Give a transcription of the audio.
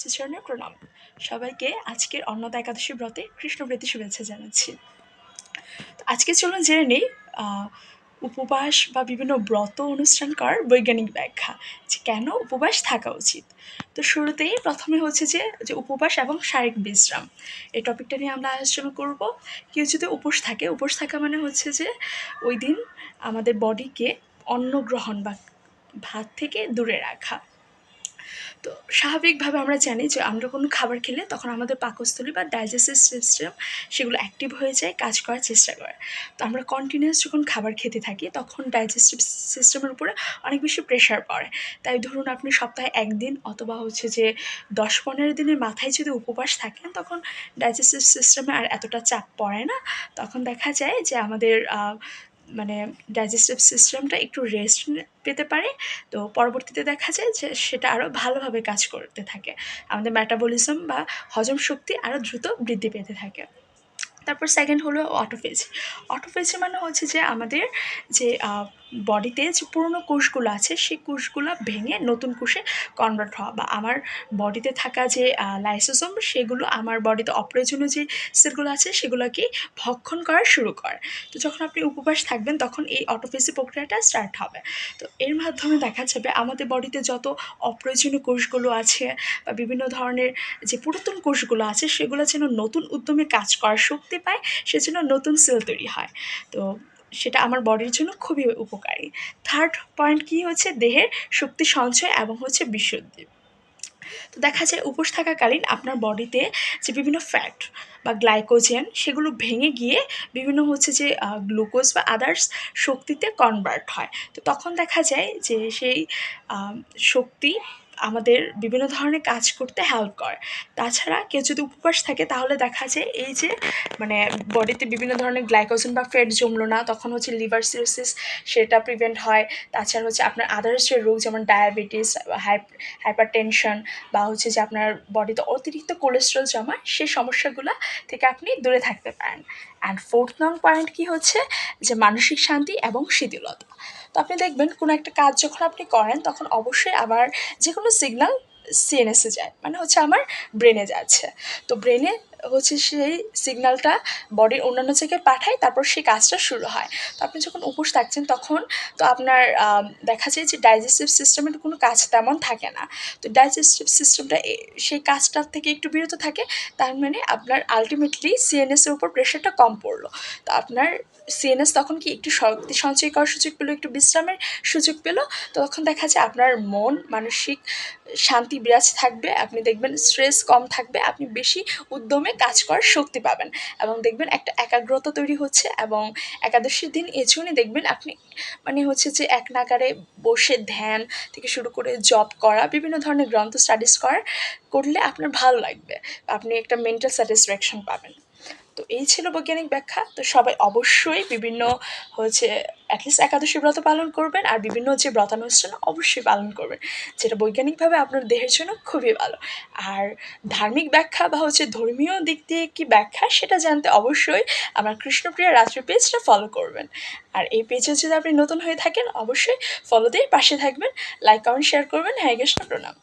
শ্রীচরণের প্রণাম। সবাইকে আজকের অন্নদা একাদশী ব্রতে কৃষ্ণব্রতী শুভেচ্ছা জানাচ্ছি। তো আজকে চলুন জেনে নেই উপবাস বা বিভিন্ন ব্রত অনুষ্ঠান করার বৈজ্ঞানিক ব্যাখ্যা যে কেন উপবাস থাকা উচিত। তো শুরুতেই প্রথমে হচ্ছে যে যে উপবাস এবং শারীরিক বিশ্রাম। এই টপিকটা নিয়ে আমরা আলোচনা করব। কেউ যদি উপোস থাকে, উপোস থাকা মানে হচ্ছে যে, ওই দিন আমাদের বডিকে অন্ন গ্রহণ বা ভাত থেকে দূরে রাখা। তো স্বাভাবিকভাবে আমরা জানি যে আমরা কোনো খাবার খেলে তখন আমাদের পাকস্থলী বা ডাইজেস্টিভ সিস্টেম সেগুলো অ্যাক্টিভ হয়ে যায়, কাজ করার চেষ্টা করে। তো আমরা কন্টিনিউয়াস যখন খাবার খেতে থাকি তখন ডাইজেস্টিভ সিস্টেমের উপরে অনেক বেশি প্রেশার পড়ে। তাই ধরুন আপনি সপ্তাহে একদিন অথবা হচ্ছে যে দশ পনেরো দিনের মাথায় যদি উপবাস থাকেন তখন ডাইজেস্টিভ সিস্টেমে আর এতটা চাপ পড়ে না। তখন দেখা যায় যে আমাদের মানে ডাইজেস্টিভ সিস্টেমটা একটু রেস্ট পেতে পারে। তো পরবর্তীতে দেখা যায় যে সেটা আরও ভালোভাবে কাজ করতে থাকে। আমাদের ম্যাটাবলিজম বা হজম শক্তি আরও দ্রুত বৃদ্ধি পেতে থাকে। তারপর সেকেন্ড হলো অটোফেজি অটোফেজি মানে হচ্ছে যে আমাদের যে বডিতে যে পুরনো কোষগুলো আছে, সেই কোষগুলো ভেঙে নতুন কোষে কনভার্ট হওয়া বা আমার বডিতে থাকা যে লাইসোসোম সেগুলো আমার বডিতে অপ্রয়োজনীয় যে সেলগুলো আছে, সেগুলোকে ভক্ষণ করা শুরু করে। তো যখন আপনি উপবাস থাকবেন, তখন এই অটোফেসি প্রক্রিয়াটা স্টার্ট হবে। তো এর মাধ্যমে দেখা যাবে আমাদের বডিতে যত অপ্রয়োজনীয় কোষগুলো আছে বা বিভিন্ন ধরনের যে পুরাতন কোষগুলো আছে, সেগুলো যেন নতুন উদ্যমে কাজ করার শক্তি পায়, সেজন্য নতুন সেল তৈরি হয়। তো সেটা আমার বডির জন্য খুবই উপকারী। থার্ড পয়েন্ট কি হচ্ছে? দেহের শক্তি সঞ্চয় এবং হচ্ছে বিশুদ্ধি। তো দেখা যায় উপোস থাকাকালীন আপনার বডিতে যে বিভিন্ন ফ্যাট বা গ্লাইকোজেন সেগুলো ভেঙে গিয়ে বিভিন্ন হচ্ছে যে গ্লুকোজ বা আদার্স শক্তিতে কনভার্ট হয়। তো তখন দেখা যায় যে সেই শক্তি আমাদের বিভিন্ন ধরনের কাজ করতে হেল্প করে। তাছাড়া কেউ যদি উপবাস থাকে, তাহলে দেখা যায় এই যে মানে বডিতে বিভিন্ন ধরনের গ্লাইকোজেন বা ফ্যাট জমলো না, তখন হচ্ছে লিভার সিরোসিস সেটা প্রিভেন্ট হয়। তাছাড়া হচ্ছে আপনার আদার্স যে রোগ যেমন ডায়াবেটিস হাইপার টেনশন বা হচ্ছে যে আপনার বডিতে অতিরিক্ত কোলেস্ট্রল জমা, সেই সমস্যাগুলো থেকে আপনি দূরে থাকতে পারেন। অ্যান্ড ফোর্থ নং পয়েন্ট কি হচ্ছে? যে মানসিক শান্তি এবং শিথিলতা। তো আপনি দেখবেন কোনো একটা কাজ যখন আপনি করেন, তখন অবশ্যই আবার যে কোনো সিগনাল সিএনএসে যায়। মানে হচ্ছে আমার ব্রেনে যাচ্ছে। তো ব্রেনে হচ্ছে সেই সিগন্যালটা বডির অন্যান্য জায়গায় পাঠায়, তারপর সেই কাজটা শুরু হয়। তো আপনি যখন উপোস থাকছেন তখন তো আপনার দেখা যায় যে ডাইজেস্টিভ সিস্টেমের কোনো কাজ তেমন থাকে না। তো ডাইজেস্টিভ সিস্টেমটা সেই কাজটার থেকে একটু বিরত থাকে, তার মানে আপনার আলটিমেটলি সিএনএসের উপর প্রেশারটা কম পড়ল। তো আপনার সিএনএস তখন কি একটু শক্তি সঞ্চয় করার সুযোগ পেল, একটু বিশ্রামের সুযোগ পেল তো তখন দেখা যায় আপনার মন মানসিক শান্তি বিরাজ থাকবে, আপনি দেখবেন স্ট্রেস কম থাকবে, আপনি বেশি উদ্যমে কাজ করার শক্তি পাবেন। এবং দেখবেন একটা একাগ্রতা তৈরি হচ্ছে এবং একাদশীর দিন এজন্যই দেখবেন আপনি মানে হচ্ছে যে এক নাগারে বসে ধ্যান থেকে শুরু করে জব করা, বিভিন্ন ধরনের গ্রন্থ স্টাডিজ করার করলে আপনার ভালো লাগবে। আপনি একটা মেন্টাল স্যাটিসফ্যাকশন পাবেন। তো এই ছিল বৈজ্ঞানিক ব্যাখ্যা। তো সবাই অবশ্যই বিভিন্ন হচ্ছে অ্যাটলিস্ট একাদশী ব্রত পালন করবেন আর বিভিন্ন যে ব্রতানুষ্ঠান অবশ্যই পালন করবেন। যেটা বৈজ্ঞানিকভাবে আপনার দেহের জন্য খুবই ভালো। আর ধার্মিক ব্যাখ্যা বা হচ্ছে ধর্মীয় দিক দিয়ে কি ব্যাখ্যা সেটা জানতে অবশ্যই আমার কৃষ্ণপ্রিয়া রাত্রি পেজটা ফলো করবেন। আর এই পেজে যদি আপনি নতুন হয়ে থাকেন, অবশ্যই ফলো দিয়ে পাশে থাকবেন লাইক কমেন্ট শেয়ার করবেন। হ্যাঁ কৃষ্ণ, প্রণাম।